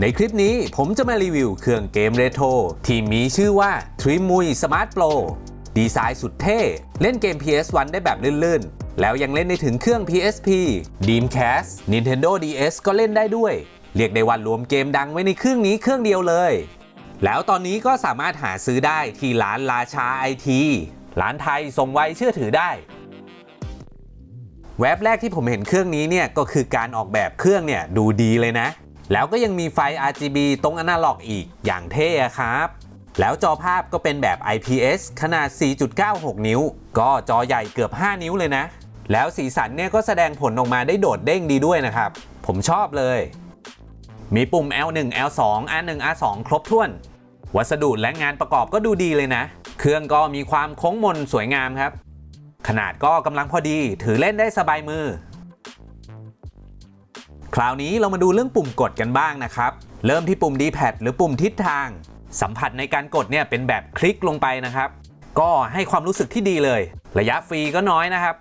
ในคลิปนี้ผมจะมารีวิวเครื่องเกมเรโทรที่มีชื่อว่า t r i m u i Smart Pro ดีไซน์สุดเท่ เล่นเกม PS1 ได้แบบลื่นๆ แล้วยังเล่นได้ถึงเครื่อง PSP Dreamcast Nintendo DS ก็เล่นได้ด้วย เรียกได้ว่ารวมเกมดังไว้ในเครื่องนี้เครื่องเดียวเลย แล้วตอนนี้ก็สามารถหาซื้อได้ที่ร้านราชาไอทีร้านไทยส่งไวเชื่อถือได้แว็บแรกที่ผมเห็นเครื่องนี้เนี่ยก็คือการออกแบบเครื่องเนี่ยดูดีเลยนะ แล้วก็ยังมีไฟ RGB ตรงอนาล็อกอีกอย่างเท่อะครับ แล้วจอภาพก็เป็นแบบ IPS ขนาด 4.96 นิ้ว ก็จอใหญ่เกือบ 5 นิ้วเลยนะ แล้วสีสันเนี่ยก็แสดงผลออกมาได้โดดเด้งดีด้วยนะครับ ผมชอบเลย มีปุ่ม L1 L2 R1 R2 ครบถ้วน วัสดุและงานประกอบก็ดูดีเลยนะ เครื่องก็มีความโค้งมนสวยงามครับ ขนาดก็กำลังพอดีถือเล่นได้สบายมือ คราวนี้เรามาดูเรื่องปุ่มกดกันบ้างนะครับ เริ่มที่ปุ่ม D-pad หรือปุ่มทิศทาง สัมผัสในการกดเนี่ยเป็นแบบคลิกลงไปนะครับ ก็ให้ความรู้สึกที่ดีเลย ระยะฟรีก็น้อยนะครับ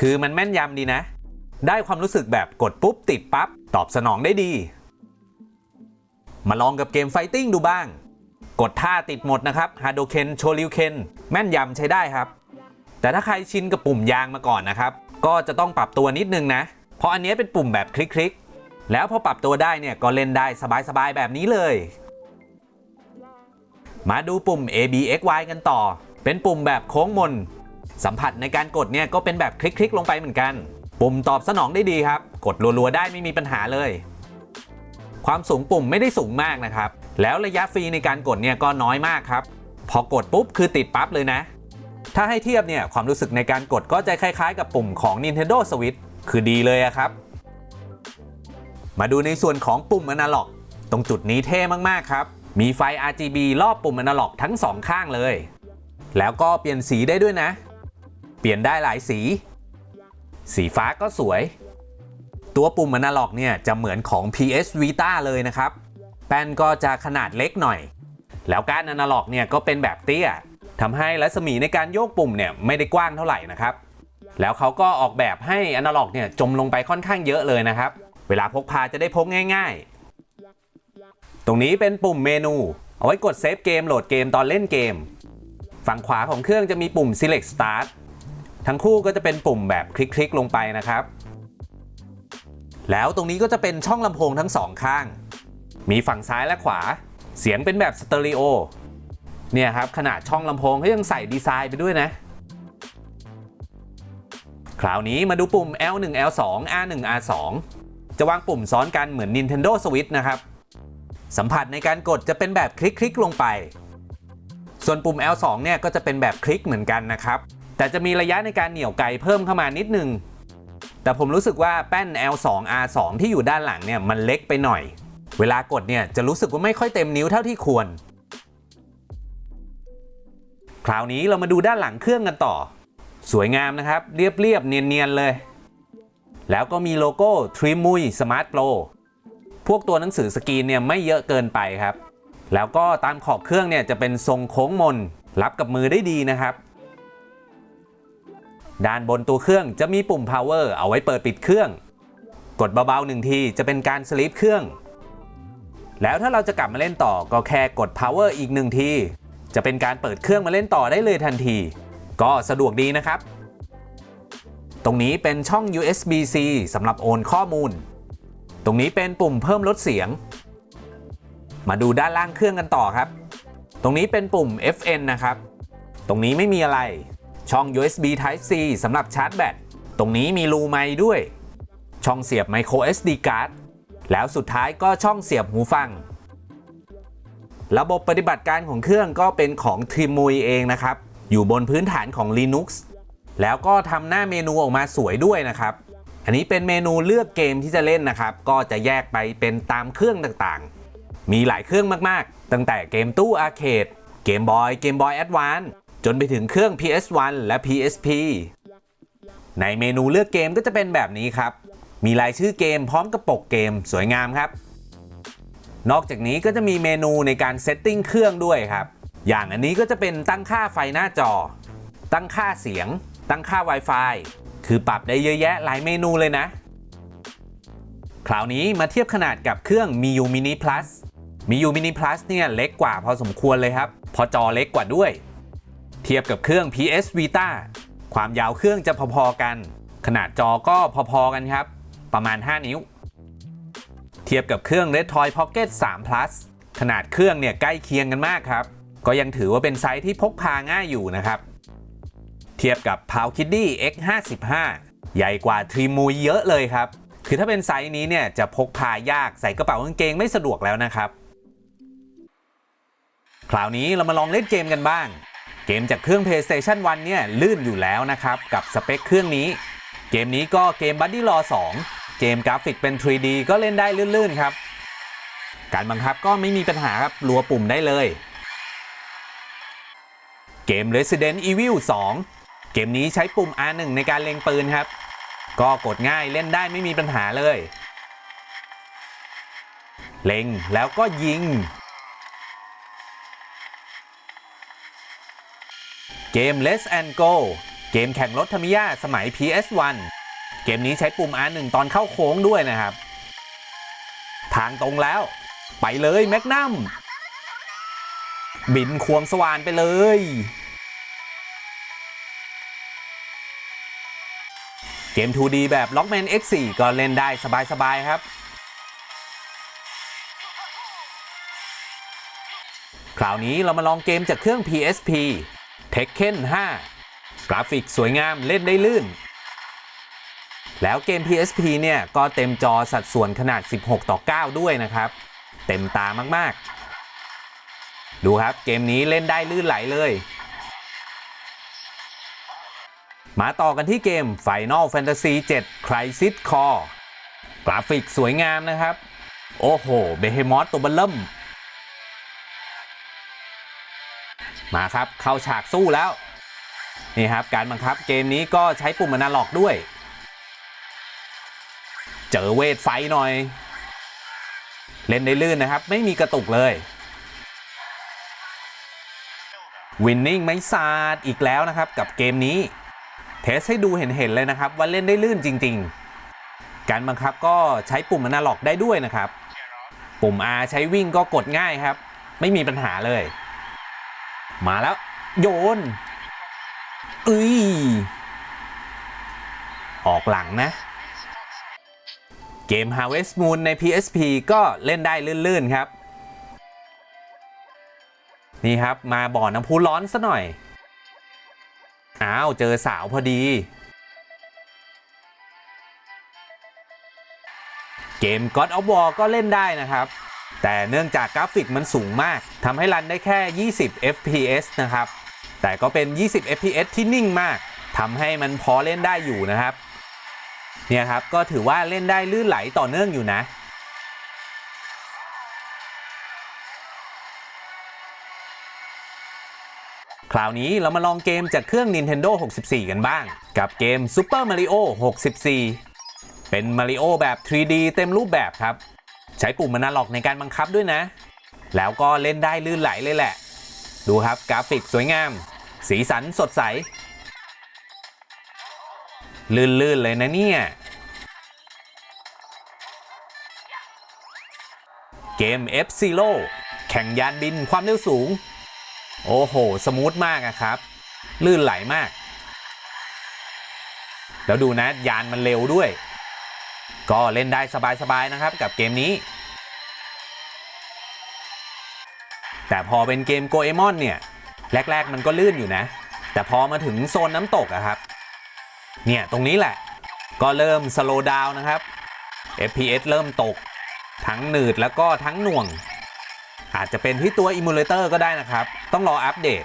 คือมันแม่นยำดีนะ ได้ความรู้สึกแบบกดปุ๊บติดปั๊บตอบสนองได้ดี มาลองกับเกมไฟติ้งดูบ้าง กดท่าติดหมดนะครับฮาโดเคนโชริวเคนแม่นยำใช้ได้ครับ แต่ถ้าใครชินกับปุ่มยางมาก่อนนะครับ ก็จะต้องปรับตัวนิดนึงนะ ราะอันนี้เป็นปุ่มแบบคลิกๆ แล้วพอปรับตัวได้เนี่ยก็เล่นได้สบายๆ แบบนี้เลย มาดูปุ่ม A B X Y กันต่อ เป็นปุ่มแบบโค้งมน สัมผัสในการกดเนี่ยก็เป็นแบบคลิกๆ ลงไปเหมือนกัน ปุ่มตอบสนองได้ดีครับ กดรัวๆ ได้ไม่มีปัญหาเลย ความสูงปุ่มไม่ได้สูงมากนะครับ แล้วระยะฟรีในการกดเนี่ยก็น้อยมากครับ พอกดปุ๊บคือติดปั๊บเลยนะถ้าให้เทียบเนี่ยความรู้สึกในการกดก็จะคล้ายๆกับปุ่มของ Nintendo Switch คือดีเลยอะครับ มาดูในส่วนของปุ่มอนาล็อก ตรงจุดนี้เท่มากๆครับ มีไฟ RGB รอบปุ่มอนาล็อกทั้งสองข้างเลย แล้วก็เปลี่ยนสีได้ด้วยนะ เปลี่ยนได้หลายสี สีฟ้าก็สวย ตัวปุ่มอนาล็อกเนี่ยจะเหมือนของ PS Vita เลยนะครับ แป้นก็จะขนาดเล็กหน่อย แล้วการอนาล็อกเนี่ยก็เป็นแบบเตี้ยทำให้รัศมีในการโยกปุ่มเนี่ยไม่ได้กว้างเท่าไหร่นะครับ แล้วเขาก็ออกแบบให้อนาล็อกเนี่ยจมลงไปค่อนข้างเยอะเลยนะครับ เวลาพกพาจะได้พกง่าย ๆ ตรงนี้เป็นปุ่มเมนู เอาไว้กดเซฟเกมโหลดเกมตอนเล่นเกม ฝั่งขวาของเครื่องจะมีปุ่ม select start ทั้งคู่ก็จะเป็นปุ่มแบบคลิกๆลงไปนะครับ แล้วตรงนี้ก็จะเป็นช่องลำโพงทั้งสองข้าง มีฝั่งซ้ายและขวา เสียงเป็นแบบสเตอริโอ เนี่ยครับขนาดช่องลำโพงเขายังใส่ดีไซน์ไปด้วยนะ คราวนี้มาดูปุ่ม L1 L2 R1 R2 จะวางปุ่มซ้อนกันเหมือน Nintendo Switch นะครับ สัมผัสในการกดจะเป็นแบบคลิกๆลงไป ส่วนปุ่ม L2 เนี่ยก็จะเป็นแบบคลิกเหมือนกันนะครับ แต่จะมีระยะในการเหนี่ยวไกลเพิ่มเข้ามานิดนึง แต่ผมรู้สึกว่าแป้น L2 R2 ที่อยู่ด้านหลังเนี่ยมันเล็กไปหน่อย เวลากดเนี่ยจะรู้สึกว่าไม่ค่อยเต็มนิ้วเท่าที่ควร คราวนี้เรามาดูด้านหลังเครื่องกันต่อ สวยงามนะครับ เรียบๆเนียน ๆ เลย แล้วก็มีโลโก้ t r i m u i Smart Pro พวกตัวหนังสือสกรีนเนี่ยไม่เยอะเกินไปครับ แล้วก็ตามขอบเครื่องเนี่ยจะเป็นทรงโค้งมน รับกับมือได้ดีนะครับ ด้านบนตัวเครื่องจะมีปุ่ม power เอาไว้เปิดปิดเครื่อง กดเบาๆหนึ่งทีจะเป็นการสลิปเครื่อง แล้วถ้าเราจะกลับมาเล่นต่อก็แค่กด power อีกหนึ่งทีจะเป็นการเปิดเครื่องมาเล่นต่อได้เลยทันที ก็สะดวกดีนะครับ ตรงนี้เป็นช่อง USB-C สำหรับโอนข้อมูล ตรงนี้เป็นปุ่มเพิ่มลดเสียง มาดูด้านล่างเครื่องกันต่อครับ ตรงนี้เป็นปุ่ม FN นะครับ ตรงนี้ไม่มีอะไร ช่อง USB Type C สำหรับชาร์จแบต ตรงนี้มีรูไมค์ด้วย ช่องเสียบ micro SD card แล้วสุดท้ายก็ช่องเสียบหูฟัง ระบบปฏิบัติการของเครื่องก็เป็นของ t r i m u i เองนะครับ อยู่บนพื้นฐานของ Linux แล้วก็ทำหน้าเมนูออกมาสวยด้วยนะครับ อันนี้เป็นเมนูเลือกเกมที่จะเล่นนะครับ ก็จะแยกไปเป็นตามเครื่องต่างๆ มีหลายเครื่องมากๆ ตั้งแต่เกมตู้อาร์เคดเกมบอยเกมบอยแอดวานจนไปถึงเครื่อง PS1 และ PSP ในเมนูเลือกเกมก็จะเป็นแบบนี้ครับ มีรายชื่อเกมพร้อมกับปกเกมสวยงามครับ นอกจากนี้ก็จะมีเมนูในการเซตติ้งเครื่องด้วยครับ อย่างอันนี้ก็จะเป็นตั้งค่าไฟหน้าจอ ตั้งค่าเสียง ตั้งค่า Wi-Fi คือปรับได้เยอะแยะหลายเมนูเลยนะ คราวนี้มาเทียบขนาดกับเครื่อง MIUI Mini Plus MIUI Mini Plus เนี่ยเล็กกว่าพอสมควรเลยครับ พอจอเล็กกว่าด้วย เทียบกับเครื่อง PS Vita ความยาวเครื่องจะพอๆกัน ขนาดจอก็พอๆกันครับ ประมาณ 5 นิ้ว เทียบกับเครื่อง Redtoy Pocket 3 Plus ขนาดเครื่องเนี่ยใกล้เคียงกันมากครับ ก็ยังถือว่าเป็นไซส์ที่พกพาง่ายอยู่นะครับ เทียบกับ p o w Kiddy X55 ใหญ่กว่า t r i m u เยอะเลยครับ คือถ้าเป็นไซส์นี้เนี่ยจะพกพายากใส่กระเป๋ากางเกงไม่สะดวกแล้วนะครับ คราวนี้เรามาลองเล่นเกมกันบ้าง เกมจากเครื่อง PlayStation 1 เนี่ยลื่นอยู่แล้วนะครับ กับสเปคเครื่องนี้ เกมนี้ก็เกม Buddy Law 2 เกมกราฟิกเป็น 3D ก็เล่นได้ลื่นๆครับ การบังคับก็ไม่มีปัญหาครับรัวปุ่มได้เลย เกม Resident Evil 2 เกมนี้ใช้ปุ่ม R1 ในการเล็งปืนครับ ก็กดง่ายเล่นได้ไม่มีปัญหาเลย เล็งแล้วก็ยิง เกม Let's and Go เกมแข่งรถธรรมิยาสมัย PS1 เกมนี้ใช้ปุ่ม R1 ตอนเข้าโค้งด้วยนะครับ ทางตรงแล้ว ไปเลยแมกนัม บินควงสว่านไปเลย เกม 2D แบบ Lockman X4 ก็เล่นได้สบาย ๆ ครับ คราวนี้เรามาลองเกมจากเครื่อง PSP Tekken 5 กราฟิกสวยงามเล่นได้ลื่น แล้วเกม PSP เนี่ย ก็เต็มจอสัดส่วนขนาด 16 ต่อ 9 ด้วยนะครับ เต็มตามาก ๆ ดูครับเกมนี้เล่นได้ลื่นไหลเลย มาต่อกันที่เกม Final Fantasy 7 Crisis Core กราฟิกสวยงามนะครับ โอ้โห เบเฮมอสตัวบัลเริ่มมาครับ เข้าฉากสู้แล้ว นี่ครับ การบังคับเกมนี้ก็ใช้ปุ่มอนาล็อกด้วย เจอเวทไฟหน่อย เล่นได้ลื่นนะครับ ไม่มีกระตุกเลย วินนิ่งไม่ซาดอีกแล้วนะครับกับเกมนี้ เทสให้ดูเห็นๆเลยนะครับ ว่าเล่นได้ลื่นจริง ๆ การบังคับก็ใช้ปุ่มอนาล็อกได้ด้วยนะครับ ปุ่ม R ใช้วิ่งก็กดง่ายครับ ไม่มีปัญหาเลย มาแล้ว โยนเอ้ยออกหลังนะ เกม Harvest Moon ใน PSP ก็เล่นได้ลื่นๆครับ นี่ครับมาบ่อน้ำพุร้อนซะหน่อย อ้าว เจอสาวพอดี เกม God of War ก็เล่นได้นะครับ แต่เนื่องจากกราฟิกมันสูงมากทำให้รันได้แค่ 20 fps นะครับ แต่ก็เป็น 20 fps ที่นิ่งมากทำให้มันพอเล่นได้อยู่นะครับ เนี่ยครับก็ถือว่าเล่นได้ลื่นไหลต่อเนื่องอยู่นะ คราวนี้เรามาลองเกมจากเครื่อง Nintendo 64 กันบ้าง กับเกม Super Mario 64 เป็น Mario แบบ 3D เต็มรูปแบบครับ ใช้ปุ่มอนาล็อกในการบังคับด้วยนะ แล้วก็เล่นได้ลื่นไหลเลยแหละ ดูครับกราฟิกสวยงาม สีสันสดใส ลื่นๆเลยนะเนี่ยเกม F Zero แข่งยานบินความเร็วสูง โอ้โห สมูทมากอะครับ ลื่นไหลมาก แล้วดูนะ ยานมันเร็วด้วย ก็เล่นได้สบาย ๆ นะครับกับเกมนี้ แต่พอเป็นเกมโกเอมอนเนี่ย แรก ๆ มันก็ลื่นอยู่นะ แต่พอมาถึงโซนน้ำตกอะครับ เนี่ย ตรงนี้แหละ ก็เริ่มสโลว์ดาวนะครับ FPS เริ่มตก ทั้งหนืดแล้วก็ทั้งหน่วง อาจจะเป็นที่ตัวอิมูเลเตอร์ก็ได้นะครับ ต้องรออัปเดต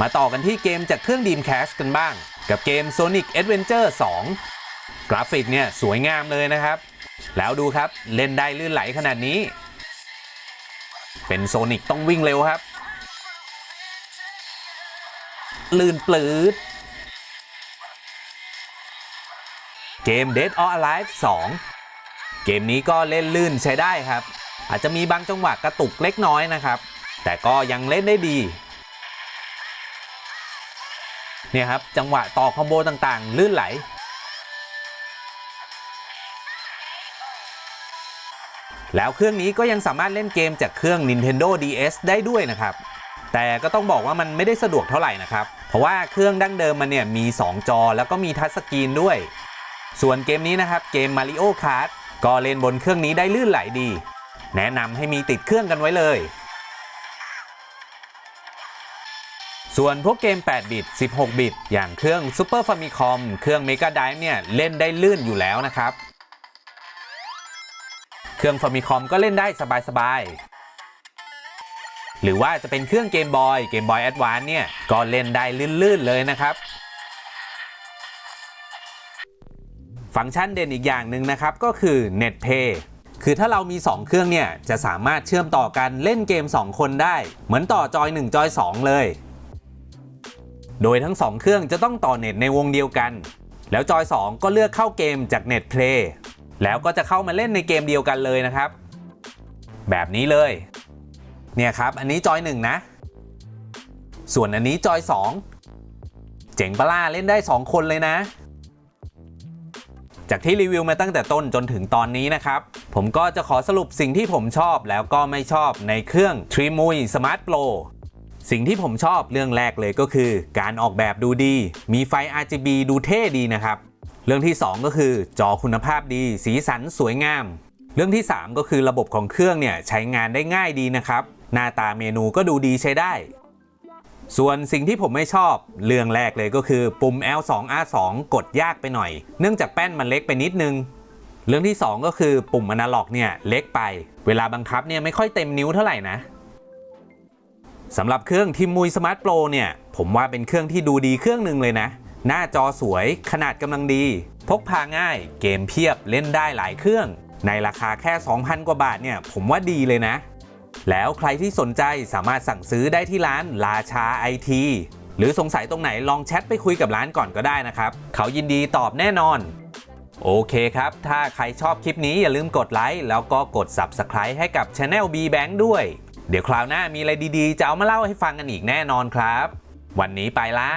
มาต่อกันที่เกมจากเครื่อง Dreamcast กันบ้าง กับเกม Sonic Adventure 2 กราฟิกเนี่ยสวยงามเลยนะครับ แล้วดูครับเล่นได้ลื่นไหลขนาดนี้ เป็นโซนิกต้องวิ่งเร็วครับ ลื่นปลืดเกม Dead or Alive 2 เกมนี้ก็เล่นลื่นใช้ได้ครับ อาจจะมีบางจังหวะกระตุกเล็กน้อยนะครับ แต่ก็ยังเล่นได้ดีเนี่ยครับจังหวะต่อคอมโบต่างๆ ลื่นไหล แล้วเครื่องนี้ก็ยังสามารถเล่นเกมจากเครื่อง Nintendo DS ได้ด้วยนะครับ แต่ก็ต้องบอกว่ามันไม่ได้สะดวกเท่าไหร่นะครับ เพราะว่าเครื่องดั้งเดิมมันเนี่ยมี 2 จอแล้วก็มีทัชสกรีนด้วย ส่วนเกมนี้นะครับเกม Mario Kart ก็เล่นบนเครื่องนี้ได้ลื่นไหลดี แนะนำให้มีติดเครื่องกันไว้เลย ส่วนพวกเกม 8 บิต 16 บิต อย่างเครื่อง Super Famicom เครื่อง Mega Drive เนี่ยเล่นได้ลื่นอยู่แล้วนะครับ เครื่อง Famicom ก็เล่นได้สบายๆหรือว่าจะเป็นเครื่องเกมบอยเกมบอยแอดวานเนี่ย ก็เล่นได้ลื่น ๆ เลยนะครับ ฟังก์ชันเด่นอีกอย่างหนึ่งนะครับ ก็คือ NetPay คือถ้าเรามี 2 เครื่องเนี่ยจะสามารถเชื่อมต่อกันเล่นเกม 2 คนได้ เหมือนต่อจอย 1 จอย 2 เลย โดยทั้ง 2 เครื่องจะต้องต่อเน็ตในวงเดียวกัน แล้วจอย 2 ก็เลือกเข้าเกมจาก NetPlay แล้วก็จะเข้ามาเล่นในเกมเดียวกันเลยนะครับ แบบนี้เลย เนี่ยครับ อันนี้จอย1นะ ส่วนอันนี้จอย 2 เจ๋งปะล่าเล่นได้ 2 คนเลยนะ จากที่รีวิวมาตั้งแต่ต้นจนถึงตอนนี้นะครับ ผมก็จะขอสรุปสิ่งที่ผมชอบแล้วก็ไม่ชอบในเครื่อง t r i m u i Smart Pro สิ่งที่ผมชอบเรื่องแรกเลยก็คือ การออกแบบดูดี มีไฟ RGB ดูเท่ดีนะครับ เรื่องที่ 2 ก็คือจอคุณภาพดี สีสันสวยงาม เรื่องที่ 3 ก็คือระบบของเครื่องเนี่ยใช้งานได้ง่ายดีนะครับ หน้าตาเมนูก็ดูดีใช้ได้ ส่วนสิ่งที่ผมไม่ชอบเรื่องแรกเลยก็คือปุ่ม L2 R2 กดยากไปหน่อย เนื่องจากแป้นมันเล็กไปนิดนึง เรื่องที่ 2 ก็คือปุ่มอนาล็อกเนี่ยเล็กไป เวลาบังคับเนี่ยไม่ค่อยเต็มนิ้วเท่าไหร่นะสำหรับเครื่องทิมมุยสมาร์ทโปรเนี่ยผมว่าเป็นเครื่องที่ดูดีเครื่องหนึ่งเลยนะ หน้าจอสวยขนาดกำลังดี พกพาง่าย เกมเพียบเล่นได้หลายเครื่อง ในราคาแค่ 2,000 กว่าบาทเนี่ยผมว่าดีเลยนะ แล้วใครที่สนใจสามารถสั่งซื้อได้ที่ร้านราชาไอทีหรือสงสัยตรงไหนลองแชทไปคุยกับร้านก่อนก็ได้นะครับ เขายินดีตอบแน่นอน โอเคครับ ถ้าใครชอบคลิปนี้อย่าลืมกดไลค์แล้วก็กด Subscribe ให้กับ Channel B Bank ด้วย เดี๋ยวคราวหน้ามีอะไรดีๆ จะเอามาเล่าให้ฟังกันอีกแน่นอนครับ วันนี้ไปละ